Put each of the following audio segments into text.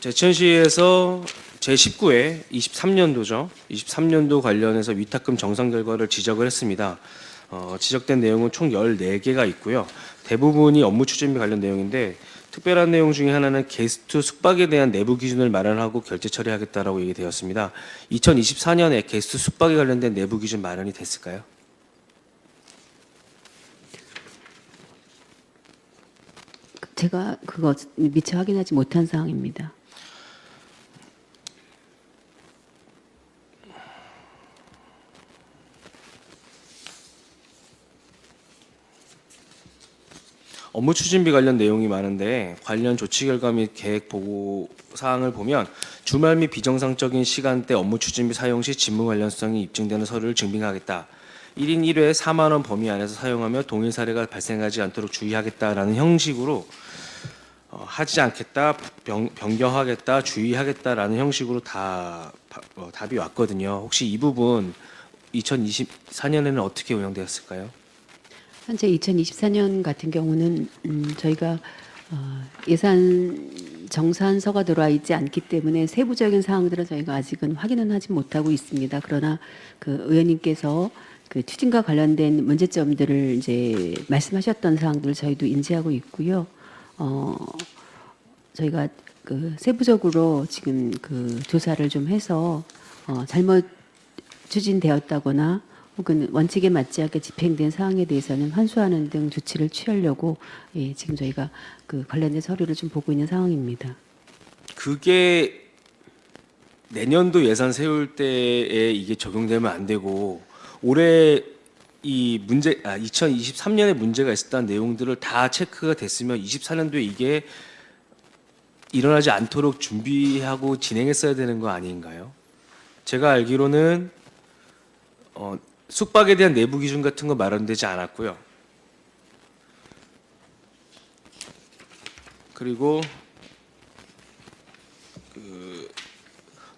제천시에서 제19회 23년도죠. 23년도 관련해서 위탁금 정산 결과를 지적을 했습니다. 어, 지적된 내용은 총 14개가 있고요. 대부분이 업무 추진비 관련 내용인데 특별한 내용 중에 하나는 게스트 숙박에 대한 내부 기준을 마련하고 결제 처리하겠다라고 얘기되었습니다. 2024년에 게스트 숙박에 관련된 내부 기준 마련이 됐을까요? 제가 그거 미처 확인하지 못한 사항입니다. 업무 추진비 관련 내용이 많은데 관련 조치 결과 및 계획 보고 사항을 보면 주말 및 비정상적인 시간대 업무 추진비 사용 시 직무 관련성이 입증되는 서류를 증빙하겠다. 1인 1회 4만 원 범위 안에서 사용하며 동일 사례가 발생하지 않도록 주의하겠다라는 형식으로 어, 하지 않겠다, 변, 변경하겠다, 주의하겠다라는 형식으로 다 바- 어, 답이 왔거든요. 혹시 이 부분 2024년에는 어떻게 운영되었을까요? 현재 2024년 같은 경우는 음, 저희가 어, 예산 정산서가 들어와 있지 않기 때문에 세부적인 사항들은 저희가 아직은 확인은 하지 못하고 있습니다. 그러나 그 의원님께서 그 추진과 관련된 문제점들을 이제 말씀하셨던 사항들을 저희도 인지하고 있고요. 어, 저희가 그 세부적으로 지금 그 조사를 좀 해서 어, 잘못 추진되었다거나 혹은 원칙에 맞지 않게 집행된 사항에 대해서는 환수하는 등 조치를 취하려고 예, 지금 저희가 그 관련된 서류를 좀 보고 있는 상황입니다. 그게 내년도 예산 세울 때에 이게 적용되면 안 되고 올해 이 문제 아 2023년에 문제가 있었다는 내용들을 다 체크가 됐으면 24년도에 이게 일어나지 않도록 준비하고 진행했어야 되는 거 아닌가요? 제가 알기로는 어, 숙박에 대한 내부 기준 같은 거 마련되지 않았고요. 그리고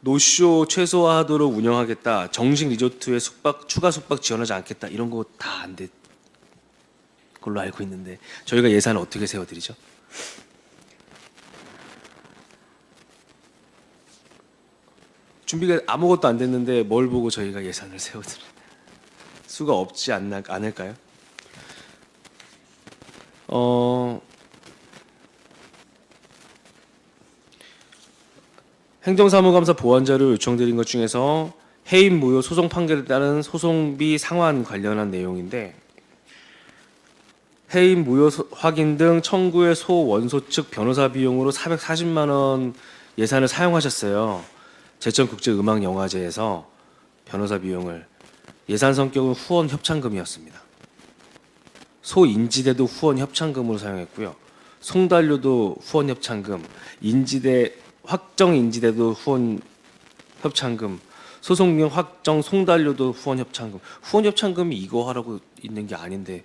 노쇼 최소화하도록 운영하겠다. 정식 리조트에 숙박 추가 숙박 지원하지 않겠다. 이런 거 다안 돼. 걸로 알고 있는데 저희가 예산을 어떻게 세워드리죠? 준비가 아무것도 안 됐는데 뭘 보고 저희가 예산을 세워드릴 수가 없지 않나 않을까요? 어 행정사무감사 보완자료 요청드린 것 중에서 해임 무효 소송 판결에 따른 소송비 상환 관련한 내용인데 해임 무효 소- 확인 등 청구의 소 원소 측 변호사 비용으로 440만 원 예산을 사용하셨어요. 제천국제음악영화제에서 변호사 비용을 예산 성격은 후원 협찬금이었습니다. 소 인지대도 후원 협찬금으로 사용했고요. 송달료도 후원 협찬금, 인지대 확정 인지대도 후원 협찬금, 소송비용 확정 송달료도 후원 협찬금. 후원 협찬금이 이거 하라고 있는 게 아닌데